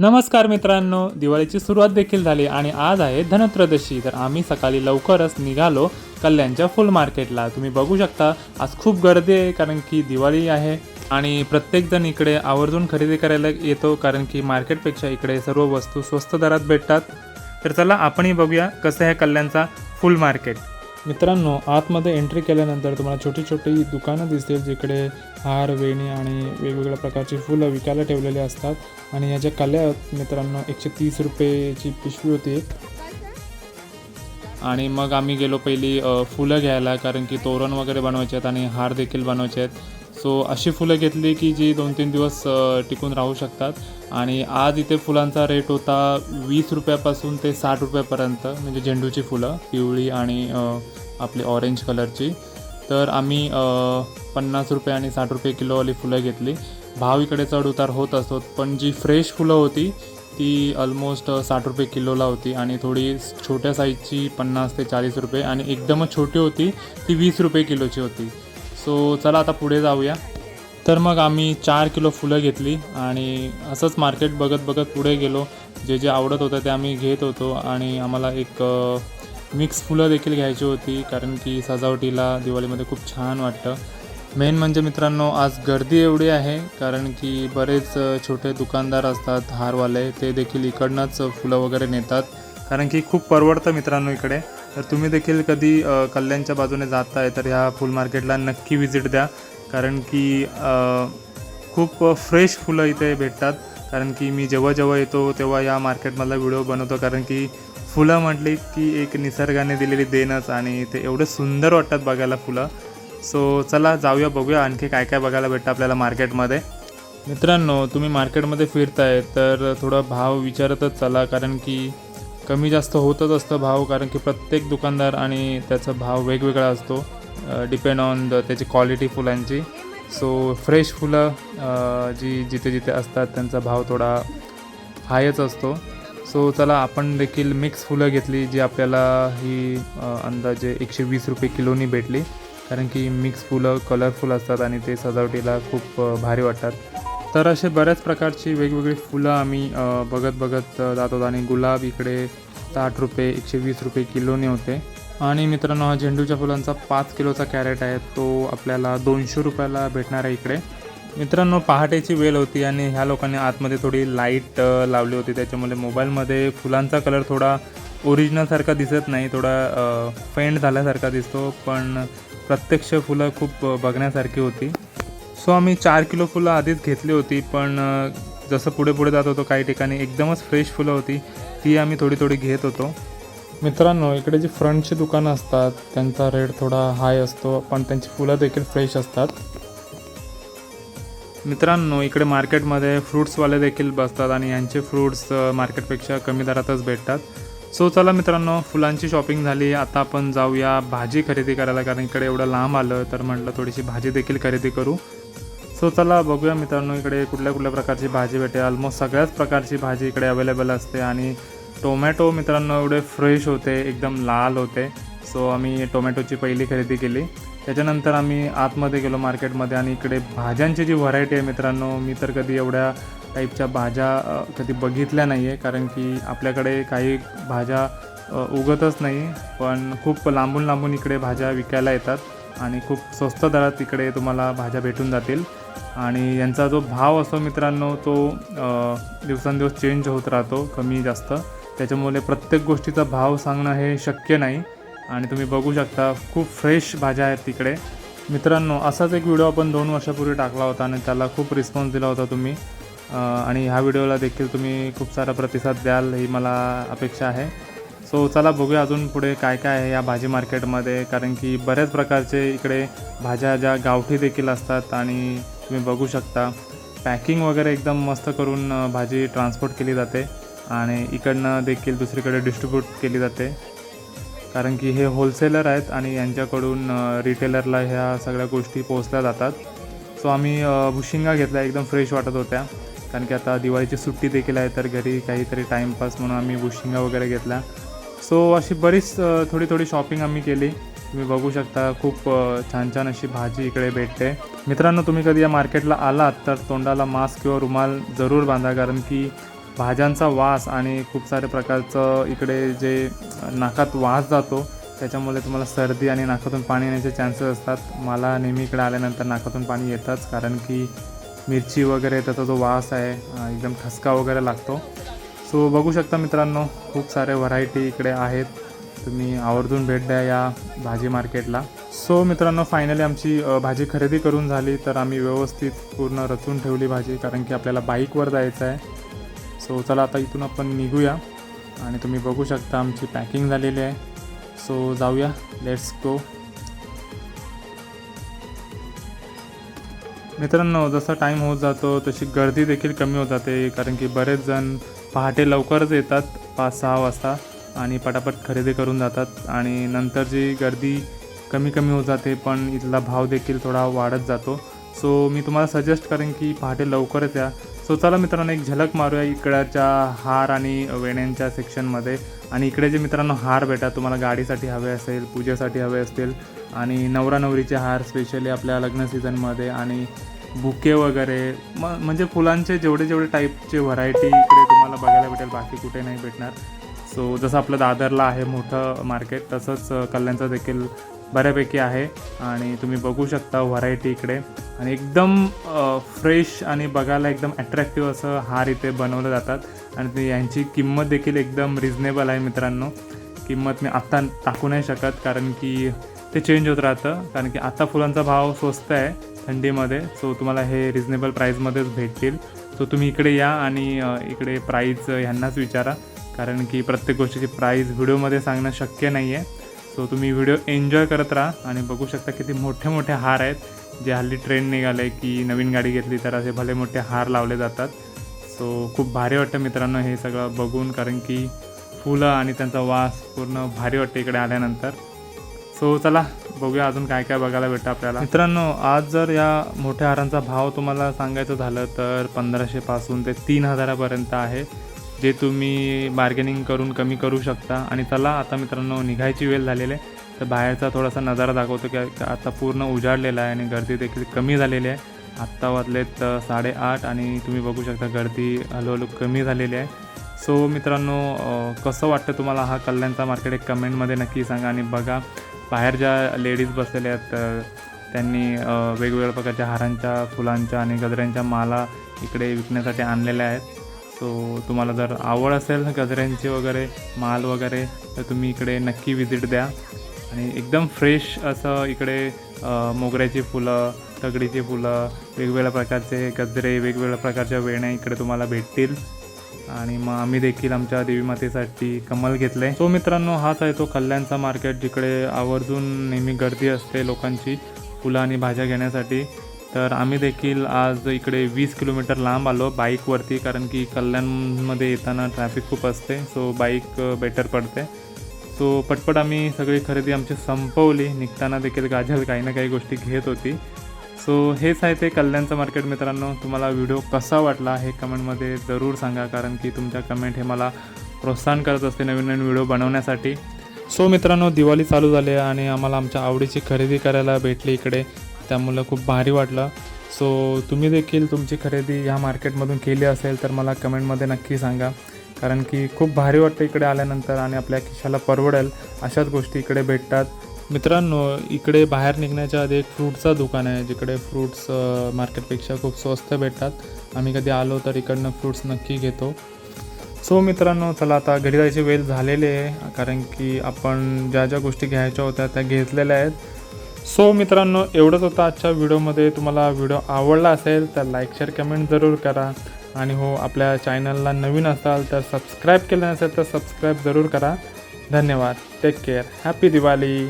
नमस्कार मित्रांनो दिवाळीची सुरुवात देखील झाली आणि आज आहे धनत्रयोदशी. तर आम्ही सकाळी लवकरच निघालो कल्याणच्या फुल मार्केटला. तुम्ही बघू शकता आज खूप गर्दी आहे कारण की दिवाळी आहे आणि प्रत्येकजण इकडे आवर्जून खरेदी करायला येतो कारण की मार्केटपेक्षा इकडे सर्व वस्तू स्वस्त दरात भेटतात. तर चला आपणही बघूया कसं आहे कल्याणचा फुल मार्केट. मित्रांनो आतमध्ये एंट्री केल्यानंतर तुम्हाला छोटी छोटी दुकानं दिसतील जिकडे हार वेणी आणि वेगवेगळ्या प्रकारची फुलं विकायला ठेवलेली असतात. आणि याच्या कल्या आहेत मित्रांनो एकशे तीस रुपयेची पिशवी होती. आणि मग आम्ही गेलो पहिली फुलं घ्यायला कारण की तोरण वगैरे बनवायचे आहेत आणि हार देखील बनवायचे आहेत. सो अशी फुलं घेतली की जी दोन तीन दिवस टिकून राहू शकतात. आणि आज इथे फुलांचा रेट होता वीस रुपयापासून ते साठ रुपयापर्यंत म्हणजे झेंडूची फुलं पिवळी आणि आपली ऑरेंज कलरची तर आम्ही पन्नास रुपये आणि साठ रुपये किलोवाली फुलं घेतली. भाव इकडे चढ उतार होत असतो पण जी फ्रेश फुलं होती ती ऑलमोस्ट साठ रुपये किलोला होती आणि थोडी छोट्या साईजची पन्नास ते चाळीस रुपये आणि एकदमच छोटी होती ती वीस रुपये किलोची होती. सो चला आता पुढे जाऊया. तर मग आम्ही चार किलो फुलं घेतली आणि असंच मार्केट बघत बघत पुढे गेलो. जे जे आवडत होतं ते आम्ही घेत होतो आणि आम्हाला एक मिक्स फुलं देखील घ्यायची होती कारण की सजावटीला दिवाळीमध्ये खूप छान वाटतं. मेन म्हणजे मित्रांनो आज गर्दी एवढी आहे कारण की बरेच छोटे दुकानदार असतात हारवाले ते देखील इकडनंच फुलं वगैरे नेतात. कारण की खूप परवडतं मित्रांनो इकडे. तर तुम्ही देखील कधी कल्याणच्या बाजूने जाताय तर ह्या फुल मार्केटला नक्की व्हिजिट द्या. कारण की खूप फ्रेश फुलं इथे भेटतात. कारण की मी जेव्हा जेव्हा येतो तेव्हा या मार्केटमधला व्हिडिओ बनवतो. कारण की फुलं म्हटली की एक निसर्गाने दिलेली देणच आणि ते एवढे सुंदर वाटतात बघायला फुलं. सो चला जाऊया बघूया आणखी काय काय बघायला भेटतं आपल्याला मार्केटमध्ये. मित्रांनो तुम्ही मार्केटमध्ये फिरताय तर थोडा भाव विचारतच चला. कारण की कमी जास्त होतच असतं भाव कारण की प्रत्येक दुकानदार आणि त्याचा भाव वेगवेगळा असतो. डिपेंड ऑन द त्याची क्वालिटी फुलांची. सो फ्रेश फुलं जी जिथे जिथे असतात त्यांचा भाव थोडा हायच असतो. सो चला आपण देखील मिक्स फुलं घेतली जी आपल्याला ही अंदाजे एकशे वीस रुपये किलोनी भेटली. कारण की मिक्स फुलं कलरफुल असतात आणि ते सजावटीला खूप भारी वाटतात. तर असे बऱ्याच प्रकारची वेगवेगळी फुलं आम्ही बघत बघत जात होतो. आणि गुलाब इकडे साठ रुपये एकशे वीस रुपये किलोने होते. आणि मित्रांनो हा झेंडूच्या फुलांचा पाच किलोचा कॅरेट आहे. तो आपल्याला दोनशे रुपयाला भेटणार आहे इकडे. मित्रांनो पहाटेची वेळ होती आणि ह्या लोकांनी आतमध्ये थोडी लाइट लावली होती. त्याच्यामुळे मोबाईलमध्ये फुलांचा कलर थोडा ओरिजिनलसारखा दिसत नाही. थोडा फेंड झाल्यासारखा दिसतो. पण प्रत्यक्ष फुलं खूप बघण्यासारखी होती. सो आम्ही चार किलो फुलं आधीच घेतली होती. पण जसं पुढे पुढे जात होतो काही ठिकाणी एकदमच फ्रेश फुलं होती. ती आम्ही थोडी थोडी घेत होतो. मित्रांनो इकडे जी फ्रंटची दुकानं असतात त्यांचा रेट थोडा हाय असतो पण त्यांची फुलं देखील फ्रेश असतात. मित्रांनो इकडे मार्केटमध्ये फ्रूट्सवाले देखील बसतात आणि यांचे फ्रूट्स मार्केटपेक्षा कमी दरातच भेटतात. सो चला मित्रांनो फुलांची शॉपिंग झाली. आता आपण जाऊया भाजी खरेदी करायला कारण इकडे एवढं लांब आलं तर म्हटलं थोडीशी भाजी देखील खरेदी करू. सो चला बघूया मित्रांनो इकडे कुठल्या कुठल्या प्रकारची भाजी भेटेल. ऑलमोस्ट सगळ्याच प्रकारची भाजी इकडे अवेलेबल असते आणि टोमॅटो मित्रांनो एवढे फ्रेश होते एकदम लाल होते. सो आम्ही टोमॅटोची पहिली खरेदी केली. त्याच्यानंतर आम्ही आतमध्ये गेलो मार्केटमध्ये आणि इकडे भाज्यांची जी व्हरायटी आहे मित्रांनो मी तर कधी एवढ्या टाईपच्या भाज्या कधी बघितल्या नाही आहे कारण की आपल्याकडे काही भाज्या उगतच नाही. पण खूप लांबून लांबून इकडे भाज्या विकायला येतात आणि खूप स्वस्त दरात इकडे तुम्हाला भाज्या भेटून जातील. आणि यांचा जो भाव असतो मित्रांनो तो दिवसेंदिवस चेंज होत राहतो कमी जास्त. त्याच्यामुळे प्रत्येक गोष्टीचा भाव सांगणं हे शक्य नाही. आणि तुम्ही बघू शकता खूप फ्रेश भाज्या आहेत तिकडे. मित्रांनो असाच एक व्हिडिओ आपण दोन वर्षापूर्वी टाकला होता आणि त्याला खूप रिस्पॉन्स दिला होता तुम्ही. आणि ह्या व्हिडिओला देखील तुम्ही खूप सारा प्रतिसाद द्याल ही मला अपेक्षा आहे. सो चला बघूया अजून पुढे काय काय आहे या भाजी मार्केटमध्ये. कारण की बऱ्याच प्रकारचे इकडे भाज्या ज्या गावठी देखील असतात आणि तुम्ही बघू शकता. पॅकिंग वगैरे एकदम मस्त करून भाजी ट्रान्सपोर्ट केली जाते. आणि इकडनं देखील दुसरीकडे डिस्ट्रीब्यूट केली जाते. कारण की हे होलसेलर आहेत आणि यांच्याकडून रिटेलरला ह्या सगळ्या गोष्टी पोहोचल्या जातात. सो आम्ही भुशिंगा घेतल्या एकदम फ्रेश वाटत होत्या. कारण की आता दिवाळीची सुट्टी देखील आहे तर घरी काहीतरी टाईमपास म्हणून आम्ही भुशिंगा वगैरे घेतल्या. सो अशी बरीच थोडी थोडी शॉपिंग आम्ही केली. तुम्ही बघू शकता खूप छान छान अशी भाजी इकडे भेटते. मित्रांनो तुम्ही कधी या मार्केटला आलात तर तोंडाला मास्क किंवा रुमाल जरूर बांधा. कारण की भाज्यांचा वास आणि खूप सारे प्रकारचं इकडे जे नाकात वास जातो त्याच्यामुळे तुम्हाला सर्दी आणि नाकातून पाणी येण्याचे चान्सेस असतात. मला नेहमी इकडे आल्यानंतर नाकातून पाणी येतंच कारण की मिरची वगैरे त्याचा जो वास आहे एकदम ठसका वगैरे लागतो. सो बघू शकता मित्रांनो खूप सारे व्हरायटी इकडे आहेत. तुम्ही आवर्जून भेट द्या या भाजी मार्केटला. सो मित्रांनो फायनली आमची भाजी खरेदी करून झाली तर आम्ही व्यवस्थित पूर्ण रचून ठेवली भाजी कारण की आपल्याला बाईकवर जायचं आहे. सो चला आता इथून आपण निघूया. आणि तुम्ही बघू शकता आमची पॅकिंग झालेली आहे. सो जाऊया. लेट्स गो मित्रांनो जसा टाईम होत जातो तशी गर्दी देखील कमी होत जाते कारण की बरेच जण पहाटे लवकरच येतात पाच सहा वाजता आणि पटापट खरेदी करून जातात. आणि नंतर जी गर्दी कमी कमी होत जाते पण इथला भाव देखील थोडा वाढत जातो. सो मी तुम्हाला सजेस्ट करेन की पहाटे लवकरच या. सो चला मित्रांनो एक झलक मारूया इकडच्या हार आणि वेण्यांच्या सेक्शनमध्ये आणि इकडे जे मित्रांनो हार भेटा तुम्हाला गाडीसाठी हवे असेल पूजेसाठी हवे असतील आणि नवरा नवरीचे हार स्पेशली आपल्या लग्न सीझनमध्ये आणि बुके वगैरे म म्हणजे फुलांचे जेवढे जेवढे टाईपचे व्हरायटी इकडे तुम्हाला बघायला भेटेल बाकी कुठे नाही भेटणार. सो जसं आपलं दादरला आहे मोठं मार्केट तसंच कल्याणचं देखील बऱ्यापैकी आहे आणि तुम्ही बघू शकता व्हरायटी इकडे. आणि एकदम फ्रेश आणि बघायला एकदम अट्रॅक्टिव्ह असं हार इथे बनवलं जातात. आणि ते यांची किंमत देखील एकदम रिझनेबल आहे मित्रांनो. किंमत मी आत्ता टाकू नाही शकत कारण की ते चेंज होत राहतं. कारण की आत्ता फुलांचा भाव स्वस्त आहे थंडीमध्ये. सो तुम्हाला हे रिझनेबल प्राईजमध्येच भेटतील. सो तुम्ही इकडे या आणि इकडे प्राईज ह्यांनाच विचारा. कारण की प्रत्येक गोष्टीची प्राईज व्हिडिओमध्ये सांगणं शक्य नाही आहे सो तुम्ही व्हिडिओ एन्जॉय करत राहा आणि बघू शकता किती मोठे मोठे हार आहेत. जे हल्ली ट्रेंड निघाले की नवीन गाडी घेतली तर असे भले मोठे हार लावले जातात. सो खूप भारी वाटतं मित्रांनो हे सगळं बघून कारण की फुलं आणि त्यांचा वास पूर्ण भारी वाटतं इकडे आल्यानंतर. सो चला बघूया अजून काय काय बघायला भेटतं आपल्याला. मित्रांनो आज जर या मोठ्या हारांचा भाव तुम्हाला सांगायचं झालं तर पंधराशेपासून ते तीन हजारापर्यंत आहे. जे तुम्ही बार्गेनिंग करून कमी करू शकता. आणि चला आता मित्रांनो निघायची वेळ झालेली आहे. तर बाहेरचा थोडासा नजारा दाखवतो की आता पूर्ण उजाडलेला आहे आणि गर्दी देखील कमी झालेली आहे. आत्ता वाजलेत साडेआठ आणि तुम्ही बघू शकता गर्दी हळूहळू कमी झालेली आहे. सो मित्रांनो कसं वाटतं तुम्हाला हा कल्याणचा मार्केट एक कमेंटमध्ये नक्की सांगा आणि बघा. बाहेर ज्या लेडीज बसलेल्या आहेत त्यांनी वेगवेगळ्या प्रकारच्या हारांच्या फुलांच्या आणि गजऱ्यांच्या माला इकडे विकण्यासाठी आणलेल्या आहेत. सो तुम्हाला जर आवड असेल गजऱ्यांची वगैरे माल वगैरे तर तुम्ही इकडे नक्की विजिट द्या. आणि एकदम फ्रेश असं इकडे मोगऱ्याची फुलं तगडीची फुलं वेगवेगळ्या प्रकारचे गजरे वेगवेगळ्या प्रकारच्या वेण्या इकडे तुम्हाला भेटतील. आणि मग आम्ही देखील आमच्या देवी मातेसाठी कमल घेतले. तो मित्रांनो हाच आहे तो कल्याणचा मार्केट जिकडे आवर्जून नेहमी गर्दी असते लोकांची फुलं आणि भाज्या घेण्यासाठी. तर आम्ही देखील आज इकडे वीस किलोमीटर लांब आलो बाईकवरती कारण की कल्याणमध्ये येताना ट्रॅफिक खूप असते सो बाईक बेटर पडते. सो पटपट आम्ही सगळी खरेदी आमची संपवली निघताना देखील गाजल काही ना काही गोष्टी घेत होती. सो हेच आहे ते कल्याणचं मार्केट मित्रांनो तुम्हाला व्हिडिओ कसा वाटला हे कमेंटमध्ये जरूर सांगा कारण की तुमच्या कमेंट हे मला प्रोत्साहन करत असते नवीन नवीन व्हिडिओ बनवण्यासाठी. सो मित्रांनो दिवाळी चालू झाली आहे आणि आम्हाला आमच्या आवडीची खरेदी करायला भेटली इकडे. त्यामुळं खूप भारी वाटलं. सो तुम्ही देखील तुमची खरेदी ह्या मार्केटमधून केली असेल तर मला कमेंटमध्ये नक्की सांगा. कारण की खूप भारी वाटतं इकडे आल्यानंतर आणि आपल्या खिशाला परवडेल अशाच गोष्टी इकडे भेटतात. मित्रांनो इकडे बाहेर निघण्याच्या आधी एक फ्रूटचं दुकान आहे जिकडे फ्रूट्स मार्केटपेक्षा खूप स्वस्त भेटतात. आम्ही कधी आलो तर इकडनं फ्रूट्स नक्की घेतो. सो मित्रांनो चला आता घरी जायची वेळ झालेली आहे कारण की आपण ज्या ज्या गोष्टी घ्यायच्या होत्या त्या घेतलेल्या आहेत. सो मित्रांनो एवढंच होतं आजच्या व्हिडिओमध्ये. तुम्हाला व्हिडिओ आवडला असेल तर लाईक शेअर कमेंट जरूर करा. आणि हो आपल्या चॅनलला नवीन असाल तर सबस्क्राईब केलं नसेल तर सबस्क्राईब जरूर करा. धन्यवाद. Take care happy Diwali